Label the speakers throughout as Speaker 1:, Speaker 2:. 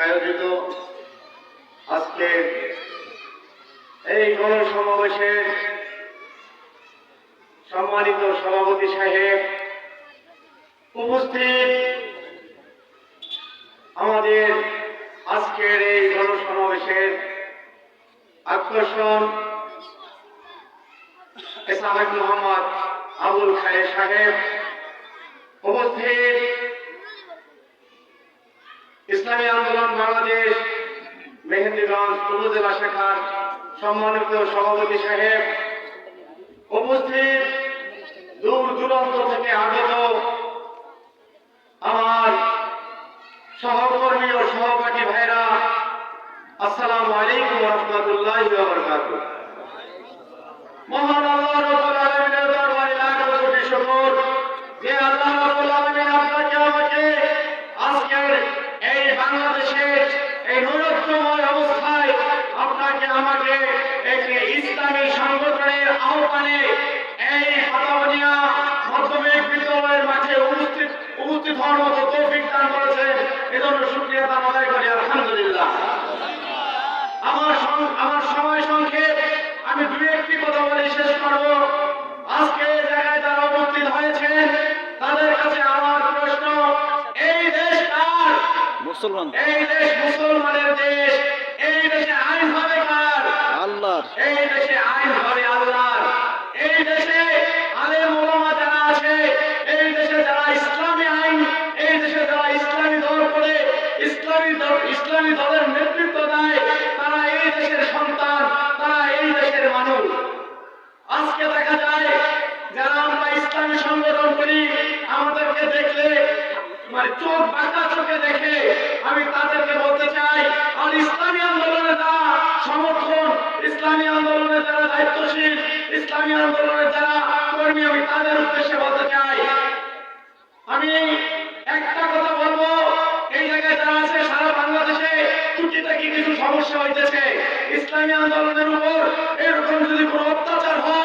Speaker 1: আয়োজিত আজকে এই গণসমাবেশের সম্মানিত সভাপতি সাহেব উপস্থিত আমাদের আজকের এই গণসমাবেশের আকর্ষণ এসামেদ মোহাম্মদ আবুল খায়ের সাহেব উপস্থিত ইসলামী আন্দোলন বাংলাদেশ মেহেন্দিগঞ্জ উপজেলা শাখার সম্মানিত সভাপতি সাহেব, উপস্থিত দূর দূরান্ত থেকে আগত আমার সহকর্মী ও সহপাঠী ভাইরা, আসসালামু আলাইকুম রহমতুল্লাহ মহান আল্লাহ রব্বুল আলামিনের দরবারে লাখ কোটি শুকর যে আল্লাহ রব্বুল আলামিন আপনাকে আমাকে আজকের এই বাংলাদেশের এই নৈরাজ্যময় অবস্থায় আপনাকে একটি ইসলামী সংগঠনের আহ্বানে এই পাতাবনিয়া মাধ্যমিক বিদ্যালয়ের মাঠে উপস্থিত উপস্থিত হওয়ার মতো তৌফিক দান করেছেন এজন্য শুক্রিয়া দান আদায় করি আলহামদুলিল্লাহ। আমার আমার সময় সংক্ষেপ। আমি দুই একটি কথা বলে শেষ করব। আজকে জায়গায় যারা উপস্থিত হয়েছেন তাদের কাছে আমার প্রশ্ন এই দেশ কার
Speaker 2: মুসলমান।
Speaker 1: এই দেশ এই দেশে আইন হবে কার
Speaker 2: আল্লাহর
Speaker 1: এই দেশে আইন হবে আল্লাহর এই দেশে আলেম ওলামা যারা আছে এই দেশে যারা ইসলামী আইন এই দেশে যারা ইসলামী দল করে ইসলামী দল ইসলামী দলের নেতৃত্ব দেয় তারা এই দেশের সন্তান তারা এই দেশের মানুষ আজকে দেখা যায় যারা আমরা ইসলামী সংগঠন করি, আমাদেরকে দেখলে মানে চোখ বাঁকা চোখে দেখে আমি তাদেরকে বলতে চাই, আর ইসলামী আন্দোলনে যারা সমর্থন, ইসলামী আন্দোলনে যারা দায়িত্বশীল, ইসলামী আন্দোলনে যারা কর্মী, আমি তাদের উদ্দেশ্যে বলতে চাই। আমি একটা কথা বলব, এই জায়গায় যারা আছে, সারা বাংলাদেশে টুকিটাকি কিছু সমস্যা হইতেছে। ইসলামী আন্দোলনের উপর এরকম যদি কোনো অত্যাচার হয়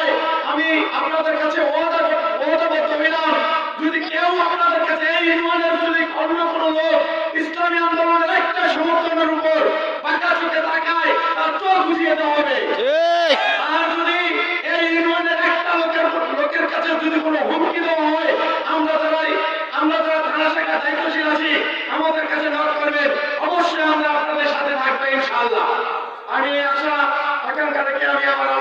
Speaker 1: আমি আপনাদের কাছে যদি কেউ আপনাদের কাছে এই ইউনিয়নের যদি অন্য কোনো লোক ইসলামী আন্দোলনের একটা সমর্থনের উপর বাঁকা চোখে তাকায় তার চোখ বুঝিয়ে দেওয়া হবে। আর যদি এই ইউনিয়নের একটা লোকের লোকের কাছে যদি কোনো হুমকি দেওয়া হয় আমরা যারাই আমরা যারা থানা শাখা দায়িত্বশীল আছি আমাদের কাছে নক করবেন। অবশ্যই আমরা আপনাদের সাথে থাকব ইনশাল্লাহ আমি আশা আকাঙ্ক্ষা আমি আমার